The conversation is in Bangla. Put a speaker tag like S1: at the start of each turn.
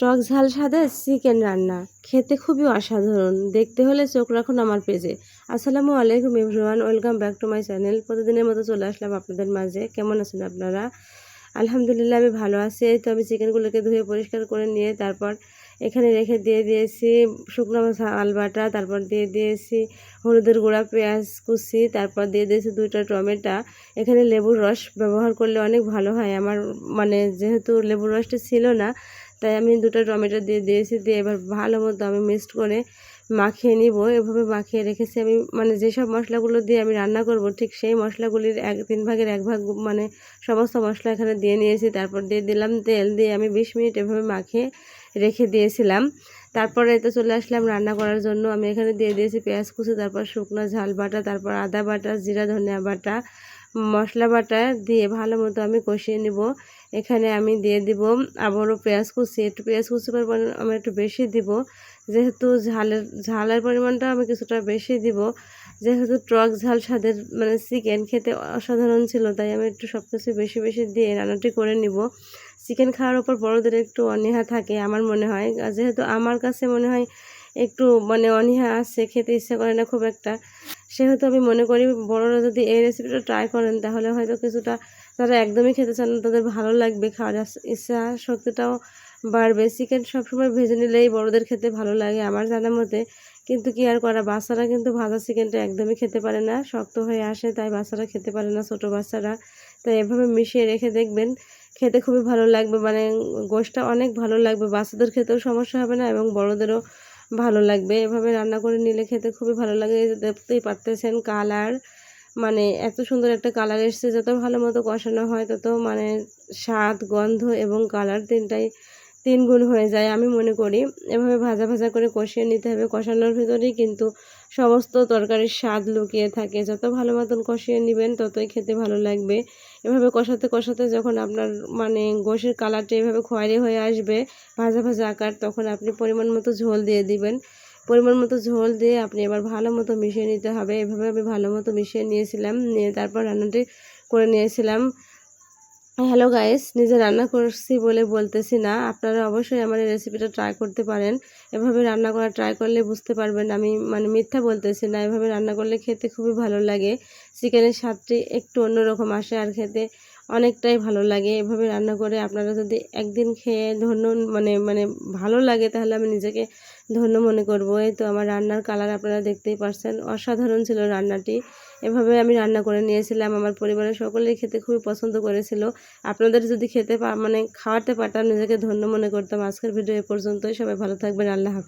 S1: টক ঝাল স্বাদের চিকেন রান্না। খেতে খুবই অসাধারণ। দেখতে হলে চোখ রাখুন আমার পেজে। আসসালামু আলাইকুম everyone welcome back to my channel প্রতিদিনের মতো চলে আসলাম আপনাদের মাঝে। কেমন আছেন আপনারা? আলহামদুলিল্লাহ, আমি ভালো আছি। তো আমি চিকেনগুলোকে ধুয়ে পরিষ্কার করে নিয়ে তারপর এখানে রেখে দিয়ে দিয়েছি শুকনো ঝাল বাটা, তারপর দিয়ে দিয়েছি হলুদের গুঁড়া, পেঁয়াজ কুচি, তারপর দিয়ে দিয়েছি দুইটা টমেটো। এখানে লেবুর রস ব্যবহার করলে অনেক ভালো হয়। আমার মানে যেহেতু লেবুর রসটা ছিল না তাই আমি দুটো টমেটো দিয়ে দিয়েছি, দিয়ে এবার ভালো মতো আমি মিক্সড করে মাখিয়ে নিব। এভাবে মাখিয়ে রেখেছি আমি মানে যেসব মশলাগুলো দিয়ে আমি রান্না করব, ঠিক সেই মশলাগুলির এক, তিন ভাগের এক ভাগ মানে সমস্ত মশলা এখানে দিয়ে নিয়েছি। তারপর দিয়ে দিলাম তেল, দিয়ে আমি বিশ মিনিট এভাবে মাখিয়ে রেখে দিয়েছিলাম। তারপরে তো চলে আসলাম রান্না করার জন্য। আমি এখানে দিয়ে দিয়েছি পেঁয়াজ কুচি, তারপর শুকনো ঝাল বাটা, তারপর আদা বাটা, জিরা ধনিয়া বাটা মশলা বাটা দিয়ে ভালো মতো আমি কষিয়ে নিব। এখানে আমি দিয়ে দিব আবারও পেঁয়াজ কুচি। একটু পেঁয়াজ কুচি পরিমাণ আমি একটু বেশি দিব। যেহেতু ঝালের ঝালের পরিমাণটা আমি কিছুটা বেশি দিব। যেহেতু টক ঝাল স্বাদের মানে চিকেন খেতে অসাধারণ ছিল, তাই আমি একটু সব কিছু বেশি বেশি দিয়ে রান্নাটি করে নিব। চিকেন খাওয়ার ওপর বড়দের একটু অনীহা থাকে আমার মনে হয়। যেহেতু আমার কাছে মনে হয় একটু মানে অনীহা আছে, খেতে ইচ্ছা করে না খুব একটা। সেহেতু আমি মনে করি বড়রা যদি এই রেসিপিটা ট্রাই করেন, তাহলে হয়তো কিছুটা তারা একদমই খেতে চান না, তাদের ভালো লাগবে খাওয়ার। ইচ্ছা শক্তিটাও বাড়বে। চিকেন সবসময় ভেজে নিলেই বড়দের খেতে ভালো লাগে আমার জানা মতে। কিন্তু কি আর করা, বাচ্চারা কিন্তু ভাজা চিকেনটা একদমই খেতে পারে না, শক্ত হয়ে আসে, তাই বাচ্চারা খেতে পারে না, ছোটো বাচ্চারা। তাই এভাবে মিশিয়ে রেখে দেখবেন, খেতে খুবই ভালো লাগবে। মানে গোশটা অনেক ভালো লাগবে। বাচ্চাদের খেতেও সমস্যা হবে না এবং বড়দেরও ভালো লাগবে। এভাবে রান্না করে নিলে খেতে খুবই ভালো লাগে। দেখতেই পারতেছেন কালার মানে এত সুন্দর একটা কালার এসছে। যত ভালো মতো কষানো হয়, তত মানে স্বাদ, গন্ধ এবং কালার তিনটাই তিন গুণ হয়ে যায় আমি মনে করি। এভাবে ভাজা ভাজা করে কষিয়ে নিতে হবে। কষানোর ভিতরেই কিন্তু সমস্ত তরকারির স্বাদ লুকিয়ে থাকে। যত ভালো মতন কষিয়ে নেবেন, ততই খেতে ভালো লাগবে। এভাবে কষাতে কষাতে যখন আপনার মানে গোশের কালারটা এভাবে খয়েরি হয়ে আসবে, ভাজা ভাজা আকার, তখন আপনি পরিমাণ মতো ঝোল দিয়ে দিবেন। পরিমাণ মতো ঝোল দিয়ে আপনি এবার ভালো মতো মিশিয়ে নিতে হবে। এভাবে আমি ভালো মতো মিশিয়ে নিয়েছিলাম। নিয়ে তারপর রান্নাটি করে নিয়েছিলাম। হ্যালো গাইস নিজে রান্না করছি বলে বলতেছি না। আপনারা অবশ্যই আমার এই রেসিপিটা ট্রাই করতে পারেন। এভাবে রান্না করা ট্রাই করলে বুঝতে পারবেন আমি মানে মিথ্যা বলতেছি না। এভাবে রান্না করলে খেতে খুবই ভালো লাগে। চিকেনের স্বাদটি একটু অন্যরকম আসে আর খেতে অনেকটাই ভালো লাগে। এভাবে রান্না করে আপনারা যদি একদিন খেয়ে ধন্য মানে মানে ভালো লাগে, তাহলে আমি নিজেকে ধন্য মনে করব। এই তো আমার রান্নার কালার আপনারা দেখতেই পারছেন। অসাধারণ ছিল রান্নাটি। এভাবে আমি রান্না করে নিয়েছিলাম। আমার পরিবারের সকলেই খেতে খুবই পছন্দ করেছিল। আপনাদের যদি খেতে মানে খাওয়াতে পারতাম, নিজেকে ধন্য মনে করতাম। আজকের ভিডিও এ পর্যন্তই। সবাই ভালো থাকবেন। আল্লাহ হাফিজ।